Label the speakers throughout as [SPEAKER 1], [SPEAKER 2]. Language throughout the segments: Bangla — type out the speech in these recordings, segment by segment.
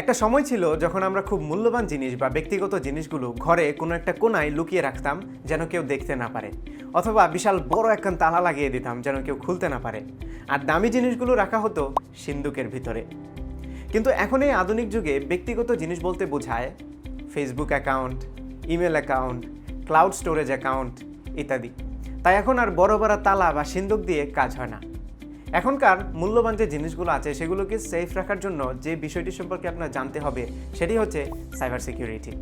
[SPEAKER 1] একটা সময় ছিল যখন আমরা খুব মূল্যবান জিনিস বা ব্যক্তিগত জিনিসগুলো ঘরে কোনো একটা কোনায় লুকিয়ে রাখতাম যেন কেউ দেখতে না পারে। অথবা বিশাল বড় একখান তালা লাগিয়ে দিতাম যেন কেউ খুলতে না পারে। আর দামি জিনিসগুলো রাখা হতো সিন্দুকের ভিতরে। কিন্তু এখন এই আধুনিক যুগে ব্যক্তিগত জিনিস বলতে বোঝায় Facebook account email account cloud storage account ইত্যাদি। তাই এখন আর বড় বড় তালা বা সিন্দুক দিয়ে কাজ হয় না। এখনকার মূল্যবান যে জিনিসগুলো আছে, সেগুলোকে সেফ রাখার জন্য যে বিষয়টি সম্পর্কে আপনার জানতে হবে, সেটি হচ্ছে সাইবার সিকিউরিটি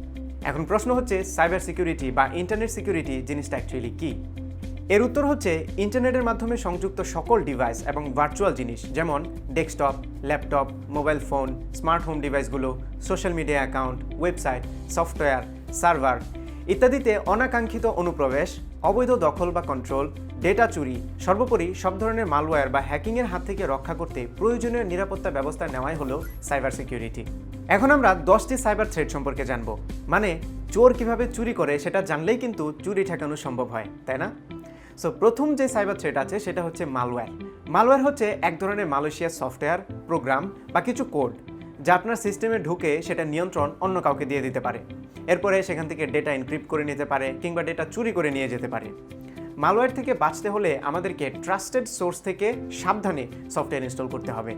[SPEAKER 1] এখন প্রশ্ন হচ্ছে সাইবার সিকিউরিটি বা ইন্টারনেট সিকিউরিটি জিনিসটা অ্যাকচুয়ালি কী? এর উত্তর হচ্ছে ইন্টারনেটের মাধ্যমে সংযুক্ত সকল ডিভাইস এবং ভার্চুয়াল জিনিস, যেমন desktop laptop mobile phone smart home ডিভাইসগুলো social media account website software server ইত্যাদিতে অনাকাঙ্ক্ষিত অনুপ্রবেশ, অবৈধ দখল বা কন্ট্রোল ডেটা চুরি, সর্বোপরি সব ধরনের মালওয়্যার বা হ্যাকিংয়ের হাত থেকে রক্ষা করতে প্রয়োজনীয় নিরাপত্তা ব্যবস্থা নেওয়াই হলো সাইবার সিকিউরিটি এখন আমরা দশটি সাইবার থ্রেড সম্পর্কে জানব। মানে চোর কীভাবে চুরি করে সেটা জানলেই কিন্তু চুরি ঠেকানো সম্ভব হয়, তাই না? সো প্রথম যে সাইবার থ্রেট আছে সেটা হচ্ছে মালওয়্যার মালওয়্যার হচ্ছে এক ধরনের মালয়েশিয়ার সফটওয়্যার প্রোগ্রাম বা কিছু কোড যা আপনার সিস্টেমে ঢুকে সেটা নিয়ন্ত্রণ অন্য কাউকে দিয়ে দিতে পারে। এরপরে সেখান থেকে ডেটা এনক্রিপ্ট করে নিতে পারে কিংবা ডেটা চুরি করে নিয়ে যেতে পারে। মালওয়্যার থেকে বাঁচতে হলে আমাদেরকে ট্রাস্টেড সোর্স থেকে সাবধানে সফটওয়্যার ইনস্টল করতে হবে।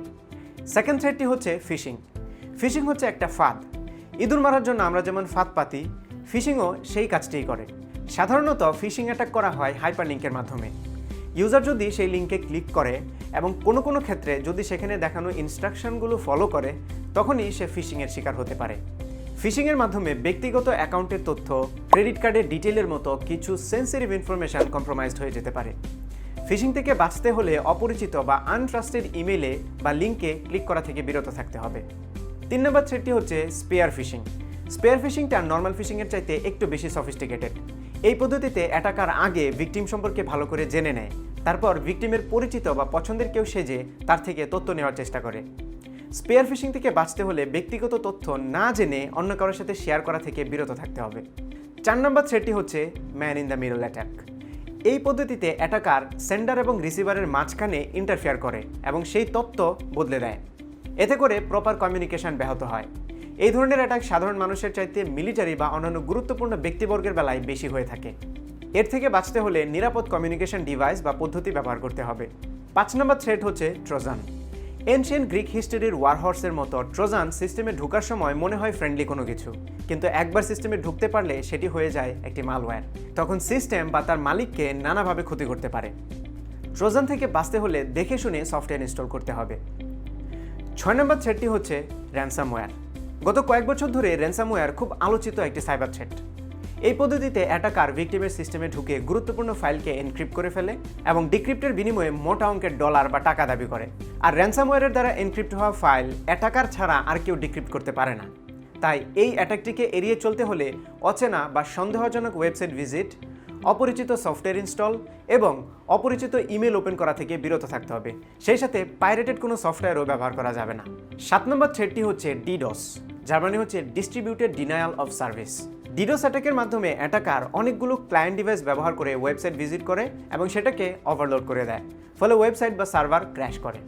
[SPEAKER 1] সেকেন্ড থ্রেডটি হচ্ছে ফিশিং ফিশিং হচ্ছে একটা ফাঁদ। ইঁদুর মারার জন্য আমরা যেমন ফাঁদ পাতি ফিশিংও সেই কাজটিই করে। সাধারণত ফিশিং অ্যাটাক করা হয় হাইপার লিঙ্কের মাধ্যমে। ইউজার যদি সেই লিঙ্কে ক্লিক করে এবং কোনো কোনো ক্ষেত্রে যদি সেখানে দেখানো ইনস্ট্রাকশনগুলো ফলো করে, তখনই সে ফিশিংয়ের শিকার হতে পারে। ফিশিংয়ের মাধ্যমে ব্যক্তিগত অ্যাকাউন্টের তথ্য, ক্রেডিট কার্ডের ডিটেলের মতো কিছু সেন্সিটিভ ইনফরমেশন কম্প্রোমাইজড হয়ে যেতে পারে। ফিশিং থেকে বাঁচতে হলে অপরিচিত বা আনট্রাস্টেড ইমেলে বা লিঙ্কে ক্লিক করা থেকে বিরত থাকতে হবে। তিন নম্বর থ্রেডটি হচ্ছে স্পেয়ার ফিশিং স্পেয়ার ফিশিংটা নর্মাল ফিশিংয়ের চাইতে একটু বেশি সফিস্টিকেটেড এই পদ্ধতিতে অ্যাটাকার আগে ভিকটিম সম্পর্কে ভালো করে জেনে নেয়। তারপর ভিকটিমের পরিচিত বা পছন্দের কেউ সেজে তার থেকে তথ্য নেওয়ার চেষ্টা করে। স্পেয়ার ফিশিং থেকে বাঁচতে হলে ব্যক্তিগত তথ্য না জেনে অন্য কারোর সাথে শেয়ার করা থেকে বিরত থাকতে হবে। চার নম্বর থ্রেডটি হচ্ছে man in the middle attack. এই পদ্ধতিতে অ্যাটাকার সেন্ডার এবং রিসিভারের মাঝখানে ইন্টারফেয়ার করে এবং সেই তথ্য বদলে দেয়। এতে করে প্রপার কমিউনিকেশন ব্যাহত হয়। এই ধরনের অ্যাটাক সাধারণ মানুষের চাইতে মিলিটারি বা অন্যান্য গুরুত্বপূর্ণ ব্যক্তিবর্গের বেলায় বেশি হয়ে থাকে। এর থেকে বাঁচতে হলে নিরাপদ কমিউনিকেশন ডিভাইস বা পদ্ধতি ব্যবহার করতে হবে। পাঁচ নম্বর থ্রেড হচ্ছে ট্রোজান। এনশিয়ান গ্রিক হিস্টোরির ওয়ারহর্সের মতো ট্রোজান সিস্টেমে ঢোকার সময় মনে হয় ফ্রেন্ডলি কোনো কিছু। কিন্তু একবার সিস্টেমে ঢুকতে পারলে সেটি হয়ে যায় একটি মালওয়্যার তখন সিস্টেম বা তার মালিককে নানাভাবে ক্ষতি করতে পারে। ট্রোজান থেকে বাঁচতে হলে দেখে শুনে সফটওয়্যার ইনস্টল করতে হবে। ছয় নম্বর থ্রেডটি হচ্ছে র্যানসামওয়্যার গত কয়েক বছর ধরে র্যানসামওয়্যার খুব আলোচিত একটি সাইবার থ্রেট এই পদ্ধতিতে অ্যাটাকার ভিকটিমের সিস্টেমে ঢুকে গুরুত্বপূর্ণ ফাইলকে এনক্রিপ্ট করে ফেলে এবং ডিক্রিপ্টের বিনিময়ে মোটা অঙ্কের ডলার বা টাকা দাবি করে। আর র্যানসামওয়্যারের দ্বারা এনক্রিপ্ট হওয়া ফাইল অ্যাটাকার ছাড়া আর কেউ ডিক্রিপ্ট করতে পারে না। তাই এই অ্যাটাকটিকে এড়িয়ে চলতে হলে অচেনা বা সন্দেহজনক ওয়েবসাইট ভিজিট অপরিচিত সফটওয়্যার ইনস্টল এবং অপরিচিত ইমেল ওপেন করা থেকে বিরত থাকতে হবে। সেই সাথে পাইরেটেড কোনো সফটওয়্যারও ব্যবহার করা যাবে না। সাত নম্বর থ্রেডটি হচ্ছে ডিডস যার মানে হচ্ছে distributed denial of service DDoS অ্যাটাকের মাধ্যমে অ্যাটাকার অনেকগুলো ক্লায়েন্ট ডিভাইস ব্যবহার করে ওয়েবসাইট ভিজিট করে এবং সেটাকে ওভারলোড করে দেয়, ফলে ওয়েবসাইট বা সার্ভার ক্র্যাশ করে।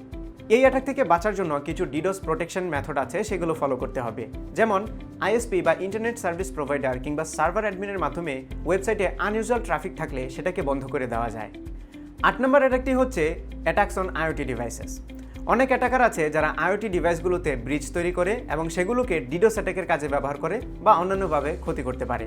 [SPEAKER 1] এই অ্যাটাক থেকে বাঁচার জন্য কিছু ডিডোস প্রোটেকশন মেথড আছে, সেগুলো ফলো করতে হবে। যেমন আইএসপি বা ইন্টারনেট সার্ভিস প্রোভাইডার কিংবা সার্ভার অ্যাডমিনের মাধ্যমে ওয়েবসাইটে আনইউজুয়াল ট্রাফিক থাকলে সেটাকে বন্ধ করে দেওয়া যায়। আট নম্বর অ্যাটাকটি হচ্ছে অ্যাটাকস অন আইওটি ডিভাইসেস অনেক অ্যাটাকার আছে যারা আইওটি ডিভাইসগুলোতে ব্রিজ তৈরি করে এবং সেগুলোকে ডিডোস অ্যাটাকের কাজে ব্যবহার করে বা অন্যান্যভাবে ক্ষতি করতে পারে।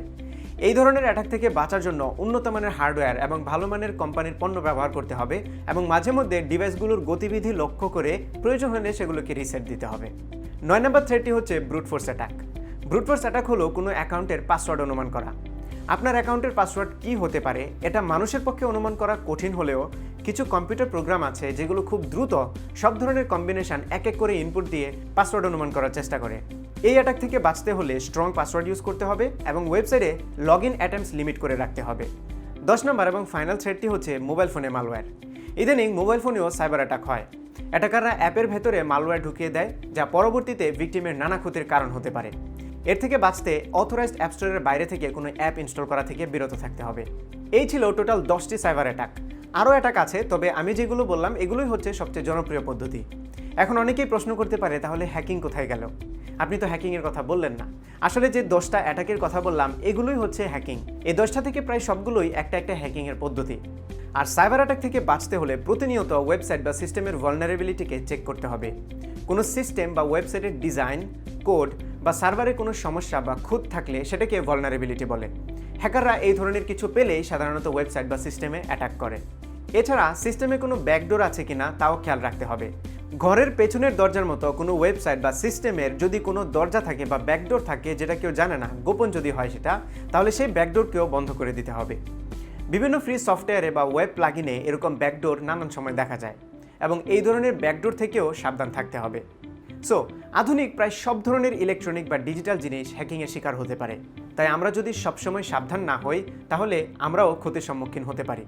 [SPEAKER 1] এই ধরনের অ্যাটাক থেকে বাঁচার জন্য উন্নত মানের হার্ডওয়্যার এবং ভালো মানের কোম্পানির পণ্য ব্যবহার করতে হবে এবং মাঝে মধ্যে ডিভাইসগুলোর গতিবিধি লক্ষ্য করে প্রয়োজন হলে সেগুলোকে রিসেট দিতে হবে। নয় নম্বর থ্রেডটি হচ্ছে brute force attack brute force attack হলো কোনো অ্যাকাউন্টের পাসওয়ার্ড অনুমান করা। আপনার অ্যাকাউন্টের পাসওয়ার্ড কি হতে পারে, এটা মানুষের পক্ষে অনুমান করা কঠিন হলেও কিছু কম্পিউটার প্রোগ্রাম আছে যেগুলো খুব দ্রুত সব ধরনের কম্বিনেশন এক এক করে ইনপুট দিয়ে পাসওয়ার্ড অনুমান করার চেষ্টা করে। এই অ্যাটাক থেকে বাঁচতে হলে স্ট্রং পাসওয়ার্ড ইউজ করতে হবে এবং ওয়েবসাইটে লগ ইন অ্যাটেম্পস লিমিট করে রাখতে হবে। দশ নম্বর এবং ফাইনাল থ্রেডটি হচ্ছে মোবাইল ফোনে মালওয়্যার ইদানিং মোবাইল ফোনেও সাইবার অ্যাটাক হয়। অ্যাটাকাররা অ্যাপের ভেতরে মালওয়্যার ঢুকিয়ে দেয়, যা পরবর্তীতে ভিকটিমের নানা ক্ষতির কারণ হতে পারে। এর থেকে বাঁচতে অথরাইজড অ্যাপ স্টোরের বাইরে থেকে কোনো অ্যাপ ইনস্টল করা থেকে বিরত থাকতে হবে। এই ছিল টোটাল দশটি সাইবার অ্যাটাক আরও অ্যাটাক আছে, তবে আমি যেগুলো বললাম, এগুলোই হচ্ছে সবচেয়ে জনপ্রিয় পদ্ধতি। এখন অনেকেই প্রশ্ন করতে পারে, তাহলে হ্যাকিং কোথায় গেল? আপনি তো হ্যাকিংয়ের কথা বললেন না। আসলে যে দশটা অ্যাটাকের কথা বললাম, এগুলোই হচ্ছে হ্যাকিং এই দশটা থেকে প্রায় সবগুলোই একটা একটা হ্যাকিংয়ের পদ্ধতি। আর সাইবার অ্যাটাক থেকে বাঁচতে হলে প্রতিনিয়ত ওয়েবসাইট বা সিস্টেমের ভলনারেবিলিটিকে চেক করতে হবে। কোনো সিস্টেম বা ওয়েবসাইটের ডিজাইন কোড বা সার্ভারে কোনো সমস্যা বা খুঁত থাকলে সেটাকে ভলনারেবিলিটি বলে। হ্যাকাররা এই ধরনের কিছু পেলেই সাধারণত ওয়েবসাইট বা সিস্টেমে অ্যাটাক করে। এছাড়া সিস্টেমে কোনো ব্যাকডোর আছে কিনা তাও খেয়াল রাখতে হবে। ঘরের পেছনের দরজার মতো কোনো ওয়েবসাইট বা সিস্টেমের যদি কোনো দরজা থাকে বা ব্যাকডোর থাকে যেটা কেউ জানে না, গোপন যদি হয় সেটা, তাহলে সেই ব্যাকডোরকেও বন্ধ করে দিতে হবে। বিভিন্ন ফ্রি সফটওয়্যারে বা ওয়েব প্লাগিনে এরকম ব্যাকডোর নানান সময় দেখা যায় এবং এই ধরনের ব্যাকডোর থেকেও সাবধান থাকতে হবে। সো আধুনিক প্রায় সব ধরনের ইলেকট্রনিক বা ডিজিটাল জিনিস হ্যাকিংয়ের শিকার হতে পারে। তাই আমরা যদি সবসময় সাবধান না হই, তাহলে আমরাও ক্ষতির সম্মুখীন হতে পারি।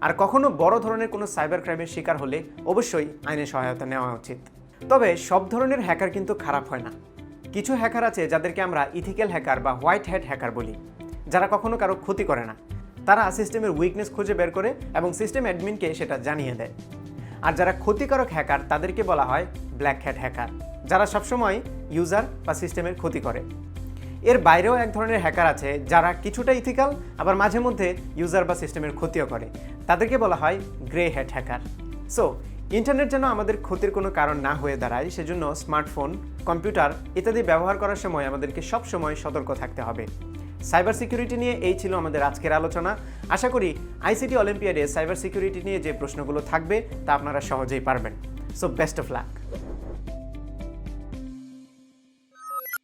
[SPEAKER 1] আর কখনো বড় ধরনের কোনো সাইবার ক্রাইমের শিকার হলে অবশ্যই আইনের সহায়তা নেওয়া উচিত। তবে সব ধরনের হ্যাকার কিন্তু খারাপ হয় না। কিছু হ্যাকার আছে যাদেরকে আমরা ইথিক্যাল হ্যাকার বা হোয়াইট হ্যাট হ্যাকার বলি, যারা কখনো কারও ক্ষতি করে না। তারা সিস্টেমের উইকনেস খুঁজে বের করে এবং সিস্টেম অ্যাডমিনকে সেটা জানিয়ে দেয়। আর যারা ক্ষতিকারক হ্যাকার তাদেরকে বলা হয় ব্ল্যাক হ্যাট হ্যাকার যারা সবসময় ইউজার বা সিস্টেমের ক্ষতি করে। এর বাইরেও এক ধরনের হ্যাকার আছে যারা কিছুটা ইথিক্যাল, আবার মাঝে মধ্যে ইউজার বা সিস্টেমের ক্ষতিও করে। তাদেরকে বলা হয় grey hat hacker so internet যেন আমাদের ক্ষতির কোনো কারণ না হয়ে দাঁড়ায়, সেজন্য স্মার্টফোন কম্পিউটার ইত্যাদি ব্যবহার করার সময় আমাদেরকে সব সময় সতর্ক থাকতে হবে। সাইবার সিকিউরিটি নিয়ে এই ছিল আমাদের আজকের আলোচনা। আশা করি আইসিটি অলিম্পিয়াডে সাইবার সিকিউরিটি নিয়ে যে প্রশ্নগুলো থাকবে, তা আপনারা সহজেই পারবেন। So best of luck